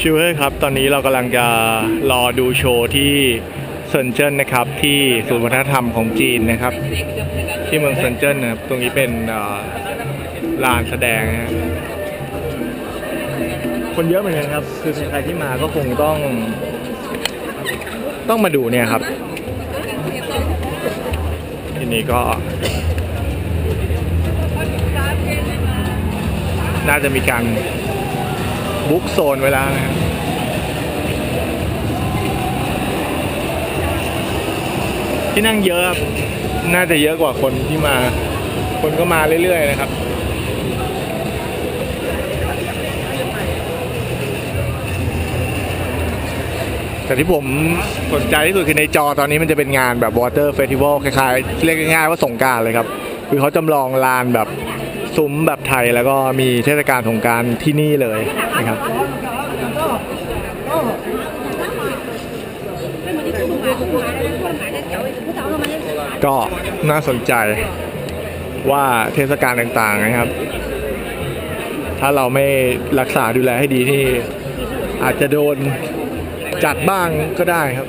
ชิวเออร์ครับ ตอนนี้เรากำลังจะรอดูโชว์ที่เซินเจิ้นนะครับ ที่ศูนย์วัฒนธรรมของจีนนะครับ ที่เมืองเซินเจิ้นนะครับ ตรงนี้เป็นลานแสดงนะคนเยอะเหมือนกันครับ คือใครที่มาก็คงต้อง ต้องมาดูเนี่ยครับ ที่นี่ก็ น่าจะมีการ บุ๊กโซนไว้แล้วนะครับที่นั่งเยอะครับน่าจะเยอะกว่าคนที่มา คนก็มาเรื่อยๆนะครับแต่ที่ผมสนใจที่สุดคือในจอตอนนี้มันจะเป็นงานแบบ Water Festival คล้ายๆ เรียกง่ายๆว่าสงการเลยครับ คือเขาจำลองลานแบบ ซุ้มแบบไทยแล้วก็มีเทศกาลสงการที่นี่เลยนะครับก็น่าสนใจว่าเทศกาลต่างๆนะครับ ถ้าเราไม่รักษาดูแลให้ดีที่อาจจะโดนจัดบ้างก็ได้ครับ